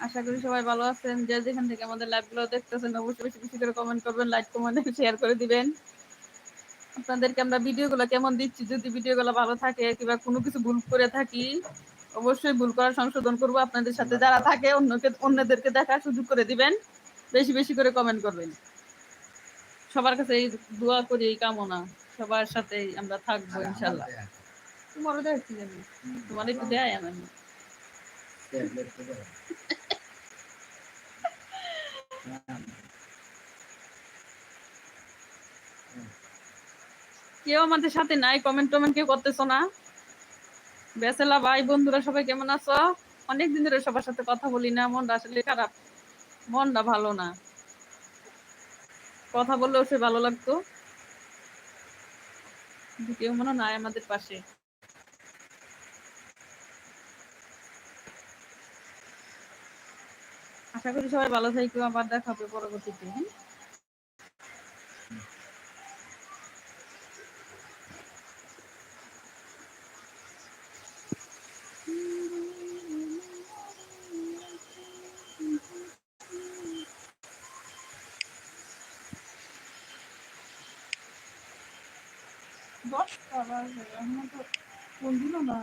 আশা করি সবাই ভালো আছেন। যে যেখান থেকে আমাদের লাইভগুলো দেখতেছেন অবশ্যই বেশি বেশি করে কমেন্ট করবেন লাইক কমেন্ট শেয়ার করে দিবেন। আপনাদেরকে আমরা ভিডিওগুলো কেমন দিচ্ছি? যদি ভিডিওগুলো ভালো থাকে কিংবা কোনো কিছু ভুল করে থাকি অবশ্যই ভুল করার সংশোধন করব। আপনাদের সাথে যারা থাকে অন্যকে অন্যদেরকে দেখার সুযোগ করে দিবেন। বেশি বেশি করে কমেন্ট করবেন। সবার কাছে এই দোয়া করি এই কামনা। সবার সাথে আমরা থাকব ইনশাল্লাহ তোমারও দেখছি আমি তোমার একটু দেয় আমার কেউ আমাদের সাথে নাই কমেন্ট টমেন্ট কেউ করতেছো না। বেসেলা ভাই, বন্ধুরা সবাই কেমন আছো? অনেকদিন ধরে সবার সাথে কথা বলি না, মনটা আসলে খারাপ। মনটা ভালো না। কথা বললেও সে ভালো লাগতো। কেউ মনে নাই আমাদের পাশে। আশা করি সবাই ভালো থাকবে আবার দেখা হবে পরবর্তীতে হ্যাঁ? এখনও তো ফোন দিল না।